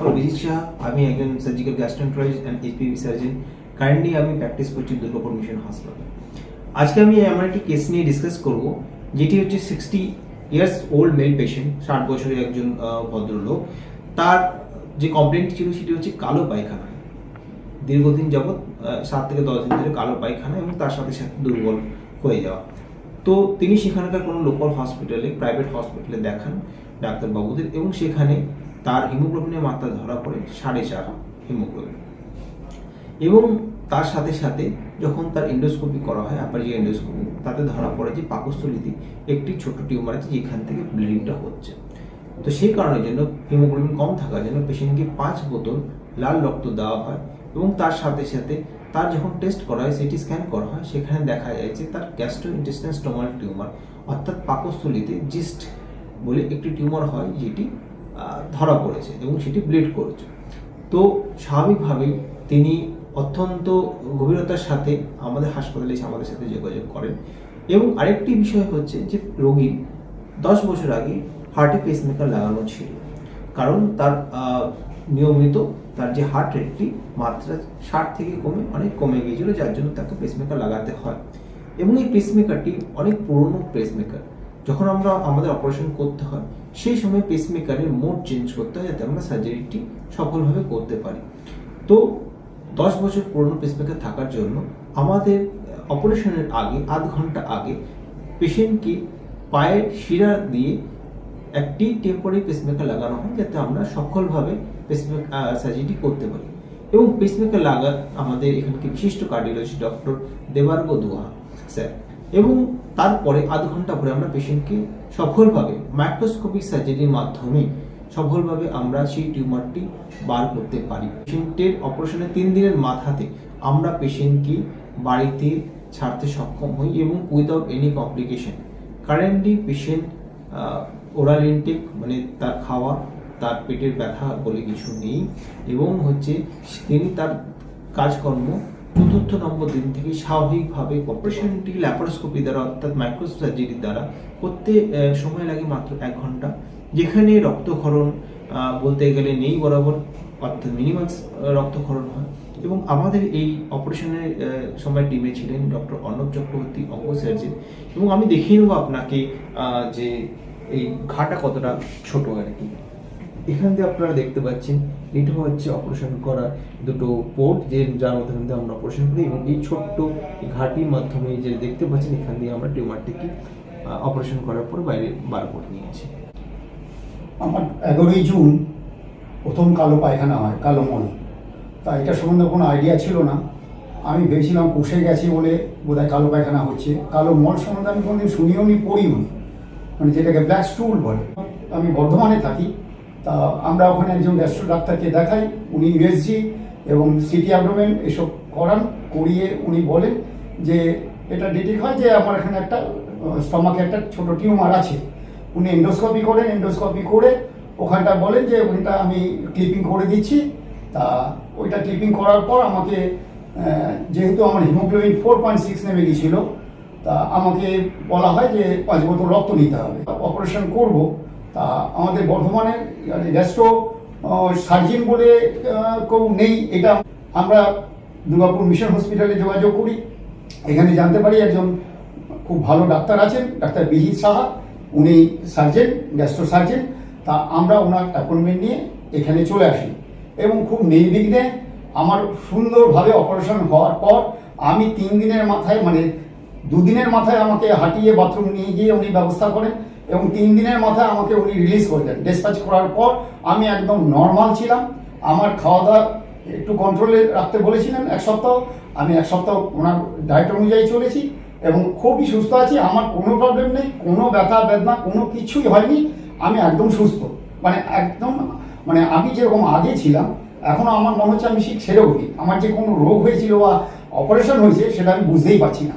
Doctor বিজিত শাহ আমি একজন surgical gastroenterologist and HPV surgeon currently আমি প্র্যাকটিস করছি দুর্গাপুর মিশন হাসপাতালে আজকে আমি এমন একটি কেস নিয়ে ডিসকাস করব, যেটি হচ্ছে sixty years old male patient ষাট বছরের একজন ভদ্রলোক। তার যে কমপ্লেন্ট ছিল, সেটি হচ্ছে কালো পায়খানা। দীর্ঘদিন যাবৎ সাত থেকে দশ দিন ধরে কালো পায়খানা এবং তার সাথে সাথে দুর্বল হয়ে যাওয়া। তো তিনি সেখানকার কোনো লোকাল হসপিটালে প্রাইভেট হসপিটালে দেখান ডাক্তারবাবুদের এবং সেখানে তার হিমোগ্লোবিনের মাত্রা ধরা পড়ে সাড়ে চার হিমোগ্লোবিন। এবং তার সাথে সাথে যখন তার এন্ডোস্কোপি করা হয় আপার যে এন্ডোস্কোপি তাতে ধরা পড়ে যে পাকস্থলিতে একটি ছোট টিউমার আছে যেখান থেকে ব্লিডিংটা হচ্ছে। তো সেই কারণের জন্য হিমোগ্লোবিন কম থাকার জন্য পেশেন্টকে পাঁচ বোতল লাল রক্ত দেওয়া হয় এবং তার সাথে সাথে তার যখন টেস্ট করা হয় সেটি স্ক্যান করা হয়, সেখানে দেখা যায় যে তার গ্যাস্ট্রো ইন্টেস্টাইন স্টোমাল টিউমার অর্থাৎ পাকস্থলিতে জিস্ট বলে একটি টিউমার হয়, যেটি ধরা পড়েছে এবং সেটি ব্লিড করেছে। তো স্বাভাবিকভাবেই তিনি অত্যন্ত গভীরতার সাথে আমাদের হাসপাতালে এসে আমাদের সাথে যোগাযোগ করেন এবং আরেকটি বিষয় হচ্ছে যে রোগীর দশ বছর আগে হার্টে পেসমেকার লাগানো ছিল। কারণ তার নিয়মিত তার যে হার্ট রেটটি মাত্রা ষাট থেকে কমে, অনেক কমে গিয়েছিল, যার জন্য তাকে পেসমেকার লাগাতে হয়। এবং এই পেসমেকারটি অনেক পুরনো পেসমেকার যখন আমরা আমাদের অপারেশন করতে হয়, সেই সময় পেসমেকারের মোড চেঞ্জ করতে হয়, যাতে আমরা সার্জারিটি সফলভাবে করতে পারি। তো দশ বছর পুরনো পেসমেকার থাকার জন্য আমাদের অপারেশনের আগে, আধ ঘণ্টা আগে পেশেন্টকে পায়ের শিরা দিয়ে একটি টেম্পোরারি পেসমেকার লাগানো হয় যাতে আমরা সফলভাবে পেসমেকার সার্জারিটি করতে পারি। এবং পেসমেকার লাগা, আমাদের এখানকে বিশিষ্ট cardiology doctor Debarg Doha sir এবং তারপরে আধ ঘণ্টা পরে আমরা পেশেন্টকে সফলভাবে মাইক্রোস্কোপিক সার্জারির মাধ্যমে সফলভাবে আমরা সেই টিউমারটি বার করতে পারি। পেশেন্টের অপারেশনের তিন দিনের মাথাতে আমরা পেশেন্টকে বাড়িতে ছাড়তে সক্ষম হই এবং without any complication currently patient oral intake মানে তার খাওয়া, তার পেটের ব্যথা বলে কিছু নেই এবং হচ্ছে তিনি তার কাজকর্ম চতুর্থ নম্বর দিন থেকে স্বাভাবিকভাবে অপারেশনটি ল্যাপারোস্কোপি দ্বারা, অর্থাৎ মাইক্রোসার্জারির দ্বারা করতে সময় লাগে মাত্র এক ঘণ্টা, যেখানে রক্তক্ষরণ বলতে গেলে নেই বরাবর, অর্থাৎ মিনিমাম রক্তক্ষরণ হয়। এবং আমাদের এই অপারেশনের সময় টিমে ছিলেন ডক্টর অর্ণব চক্রবর্তী অঙ্গ সার্জন এবং আমি দেখিয়ে নেব আপনাকে যে এই ঘাটা কতটা ছোট আর কি। এখান দিয়ে আপনারা দেখতে পাচ্ছেন, এটা হচ্ছে অপারেশন করা দুটো পোর্ট যে যার মাধ্যমে দিয়ে আমরা অপারেশন করি এবং এই ছোট্ট ঘাটির মাধ্যমে যে দেখতে পাচ্ছেন, এখান দিয়ে আমরা টিউমারটিকে অপারেশন করার পর বাইরে বার করে নিয়েছি আমার এগারোই জুন প্রথম কালো পায়খানা হয়, কালো মল। তা এটা সম্বন্ধে কোনো আইডিয়া ছিল না। আমি ভেবেছিলাম পুষে গেছি বলে বোধহয় কালো পায়খানা হচ্ছে। কালো মল সম্বন্ধে আমি কোনোদিন শুনিও নি, পড়িও নি। মানে যেটাকে ব্ল্যাক স্টুল বলে। আমি বর্ধমানে থাকি। তা আমরা ওখানে একজন গ্যাস্ট্রো ডাক্তারকে দেখাই। উনি ইউএসজি এবং সিটি অ্যাবডোমেন এসব করান, করিয়ে উনি বলেন যে এটা ডিটেক্ট হয় যে আমার এখানে একটা স্টমাকে একটা ছোট টিউমার আছে। উনি এন্ডোস্কোপি করেন এন্ডোস্কোপি করে ওখানটা বলেন যে ওইটা আমি ক্লিপিং করে দিচ্ছি। তা ওইটা ক্লিপিং করার পর আমাকে যেহেতু আমার হিমোগ্লোবিন ফোর পয়েন্ট সিক্স নেমে গেছিল, তা আমাকে বলা হয় যে পাঁচ বোতল রক্ত নিতে হবে। অপারেশন করব, তা আমাদের বর্ধমানের গ্যাস্ট্রো সার্জিন বলে কেউ নেই, এটা আমরা দুর্গাপুর মিশন হসপিটালে যোগাযোগ করি। এখানে জানতে পারি একজন খুব ভালো ডাক্তার আছেন, ডাক্তার বিজিৎ সাহা। উনি সার্জেন গ্যাস্ট্রো সার্জেন তা আমরা ওনার অ্যাপয়েন্টমেন্ট নিয়ে এখানে চলে আসি। এবং খুব নির্বিঘ্নে আমার সুন্দরভাবে অপারেশন হওয়ার পর আমি তিন দিনের মাথায় মানে দুদিনের মাথায় আমাকে হাঁটিয়ে বাথরুম নিয়ে গিয়ে উনি ব্যবস্থা করেন এবং তিন দিনের মাথায় আমাকে উনি রিলিজ করে দেন। ডিসপ্যাচ করার পর আমি একদম নর্মাল ছিলাম। আমার খাওয়া দাওয়া একটু কন্ট্রোলে রাখতে বলেছিলেন এক সপ্তাহ। আমি এক সপ্তাহ ওনার ডায়েট অনুযায়ী চলেছি এবং খুবই সুস্থ আছি। আমার কোনো প্রবলেম নেই, কোনো ব্যথা, বেদনা, কোনো কিছুই হয়নি। আমি একদম সুস্থ। মানে একদম মানে আমি যেরকম আগে ছিলাম, এখন আমার মনে হচ্ছে আমি ঠিক সেরে উঠি আমার যে কোনো রোগ হয়েছিল বা অপারেশন হয়েছে, সেটা আমি বুঝতেই পারছি না।